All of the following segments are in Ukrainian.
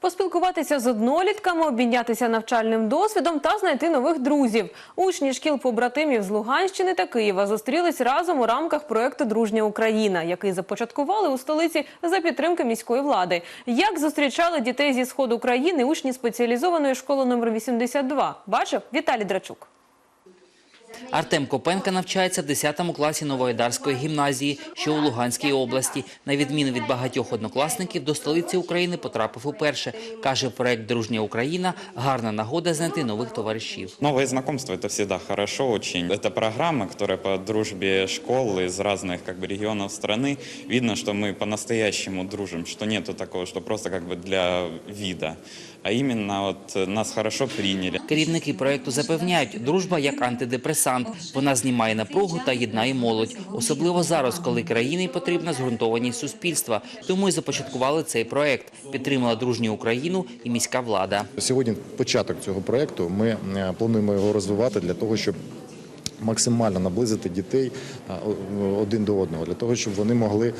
Поспілкуватися з однолітками, обмінятися навчальним досвідом та знайти нових друзів. Учні шкіл побратимів з Луганщини та Києва зустрілись разом у рамках проекту Дружня Україна, який започаткували у столиці за підтримки міської влади. Як зустрічали дітей зі сходу країни учні спеціалізованої школи номер 82? Бачив Віталій Драчук. Артем Копенка навчається в 10 класі Новоайдарської гімназії, що у Луганській області. На відміну від багатьох однокласників, до столиці України потрапив уперше. Каже, проект «Дружня Україна» – гарна нагода знайти нових товаришів. Новые знакомства это всегда хорошо очень. Это программа, которая по дружбе школ из разных как бы регионов страны. Видно, что мы по-настоящему дружим, что нету такого, что просто как бы для вида. А іменно от нас хорошо прийняли. Керівники проекту запевняють, дружба як антидепресант. Вона знімає напругу та єднає молодь. Особливо зараз, коли країні потрібна згрунтованість суспільства. Тому і започаткували цей проект. Підтримала дружню Україну і міська влада. Сьогодні початок цього проекту. Ми е, плануємо його розвивати для того, щоб максимально наблизити дітей один до одного, для того, щоб вони могли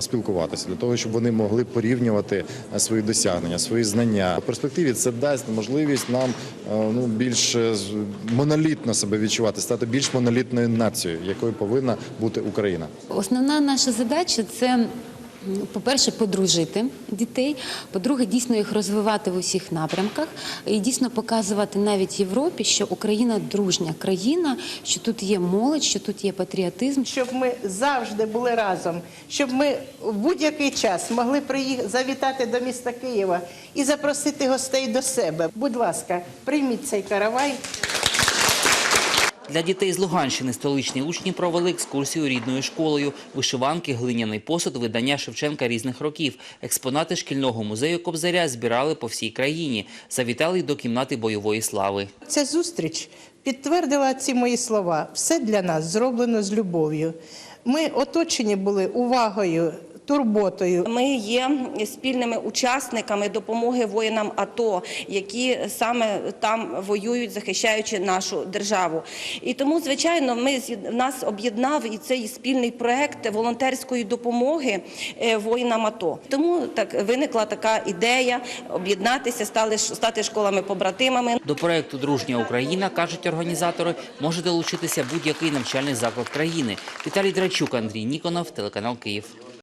спілкуватися, для того, щоб вони могли порівнювати свої досягнення, свої знання. У перспективі це дасть можливість нам ну, більш е, монолітно себе відчувати, стати більш монолітною нацією, якою повинна бути Україна. Основна наша задача це. По-перше, подружити дітей. По-друге, дійсно їх розвивати в усіх напрямках і дійсно показувати навіть Європі, що Україна дружня країна, що тут є молодь, що тут є патріотизм. щоб ми завжди були разом, щоб ми в будь-який час могли приїхати завітати до міста Києва і запросити гостей до себе. Будь ласка, прийміть цей каравай. Для дітей з Луганщини столичні учні провели екскурсію рідною школою. Вишиванки, глиняний посуд, видання Шевченка різних років. Експонати шкільного музею Кобзаря збирали по всій країні. Завітали й до кімнати бойової слави. Ця зустріч підтвердила ці мої слова. Все для нас зроблено з любов'ю. Ми оточені були увагою, турботою. Ми є спільними учасниками допомоги воїнам АТО, які саме там воюють, захищаючи нашу державу. І тому, звичайно, ми нас об'єднав і цей спільний проект волонтерської допомоги е, воїнам АТО. Тому так виникла така ідея об'єднатися, стали стати школами побратимами. До проекту Дружня Україна, кажуть організатори, може долучитися будь-який навчальний заклад країни. Віталій Драчук, Андрій Ніконов, телеканал Київ.